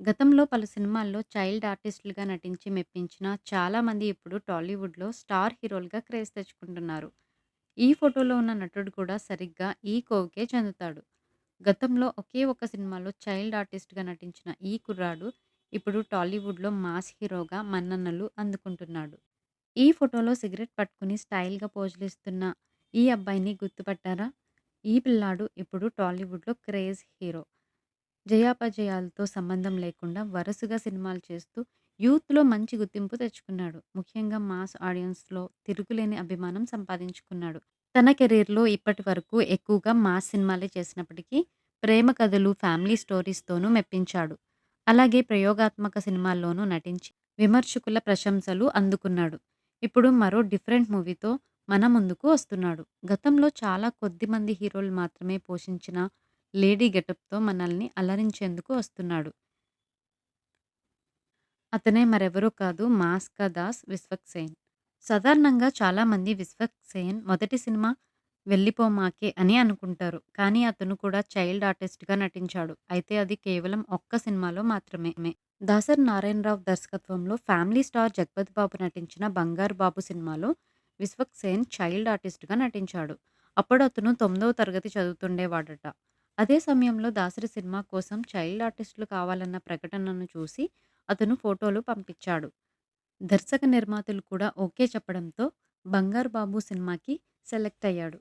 గతంలో పలు సినిమాల్లో చైల్డ్ ఆర్టిస్టులుగా నటించి మెప్పించిన చాలామంది ఇప్పుడు టాలీవుడ్‌లో స్టార్ హీరోలుగా క్రేజ్ తెచ్చుకుంటున్నారు. ఈ ఫోటోలో ఉన్న నటుడు కూడా సరిగ్గా ఈ కోవకే చెందుతాడు. గతంలో ఒకే ఒక్క సినిమాలో చైల్డ్ ఆర్టిస్ట్‌గా నటించిన ఈ కుర్రాడు ఇప్పుడు టాలీవుడ్‌లో మాస్ హీరోగా మన్ననలు అందుకుంటున్నాడు. ఈ ఫోటోలో సిగరెట్ పట్టుకుని స్టైల్‌గా పోజులిస్తున్న ఈ అబ్బాయిని గుర్తుపట్టారా? ఈ పిల్లాడు ఇప్పుడు టాలీవుడ్‌లో క్రేజ్ హీరో. జయాపజయాలతో సంబంధం లేకుండా వరుసగా సినిమాలు చేస్తూ యూత్‌లో మంచి గుర్తింపు తెచ్చుకున్నాడు. ముఖ్యంగా మాస్ ఆడియన్స్‌లో తిరుగులేని అభిమానం సంపాదించుకున్నాడు. తన కెరీర్‌లో ఇప్పటి వరకు ఎక్కువగా మాస్ సినిమాలే చేసినప్పటికీ ప్రేమ కథలు, ఫ్యామిలీ స్టోరీస్‌తోనూ మెప్పించాడు. అలాగే ప్రయోగాత్మక సినిమాల్లోనూ నటించి విమర్శకుల ప్రశంసలు అందుకున్నాడు. ఇప్పుడు మరో డిఫరెంట్ మూవీతో మన ముందుకు వస్తున్నాడు. గతంలో చాలా కొద్ది మంది హీరోలు మాత్రమే పోషించిన లేడీ గెటప్‌తో మనల్ని అలరించేందుకు వస్తున్నాడు. అతనే మరెవరూ కాదు మాస్కా దాస్ విశ్వక్సేన్. సాధారణంగా చాలామంది విశ్వక్సేన్ మొదటి సినిమా వెళ్ళిపోమాకే అని అనుకుంటారు. కానీ అతను కూడా చైల్డ్ ఆర్టిస్ట్‌గా నటించాడు. అయితే అది కేవలం ఒక్క సినిమాలో మాత్రమే. దాసరి నారాయణరావు దర్శకత్వంలో ఫ్యామిలీ స్టార్ జగపతి బాబు నటించిన 'బంగారు బాబు' సినిమాలో విశ్వక్సేన్ చైల్డ్ ఆర్టిస్ట్‌గా నటించాడు. అప్పుడు అతను తొమ్మిదవ తరగతి చదువుతుండేవాడట. అదే సమయంలో దాసరి సినిమా కోసం చైల్డ్ ఆర్టిస్టులు కావాలన్న ప్రకటనను చూసి అతను ఫోటోలు పంపించాడు. దర్శక, నిర్మాతలు కూడా ఓకే చెప్పడంతో 'బంగారు బాబు' సినిమాకి సెలెక్ట్ అయ్యాడు.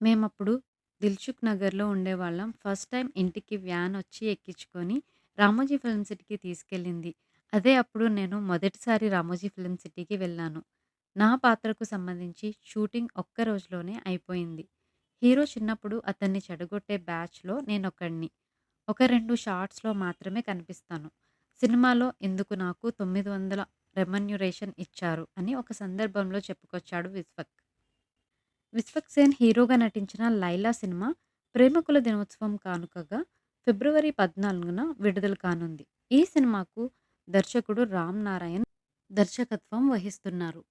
మేమప్పుడు దిల్సుఖ్ నగర్‌లో ఉండేవాళ్ళం ఫస్ట్ టైమ్ ఇంటికి వ్యాన్ వచ్చి ఎక్కించుకొని రామోజీ ఫిల్మ్ సిటీకి తీసుకెళ్ళింది అదే అప్పుడు నేను మొదటిసారి రామోజీ ఫిల్మ్ సిటీకి వెళ్ళాను నా పాత్రకు సంబంధించి షూటింగ్ ఒక్క రోజులోనే అయిపోయింది. హీరో చిన్నప్పుడు అతన్ని చెడగొట్టే బ్యాచ్‌లో నేనొకడిని. ఒక రెండు షాట్స్‌లో మాత్రమే కనిపిస్తాను. సినిమాలో ఇందుకు నాకు తొమ్మిది వందల రెమ్యునరేషన్ ఇచ్చారు అని ఒక సందర్భంలో చెప్పుకొచ్చాడు విశ్వక్. సేన్ హీరోగా నటించిన 'లైలా' సినిమా ప్రేమికుల దినోత్సవం కానుకగా ఫిబ్రవరి పద్నాలుగున విడుదల కానుంది. ఈ సినిమాకు దర్శకుడు రామ్ నారాయణ్ దర్శకత్వం వహిస్తున్నారు.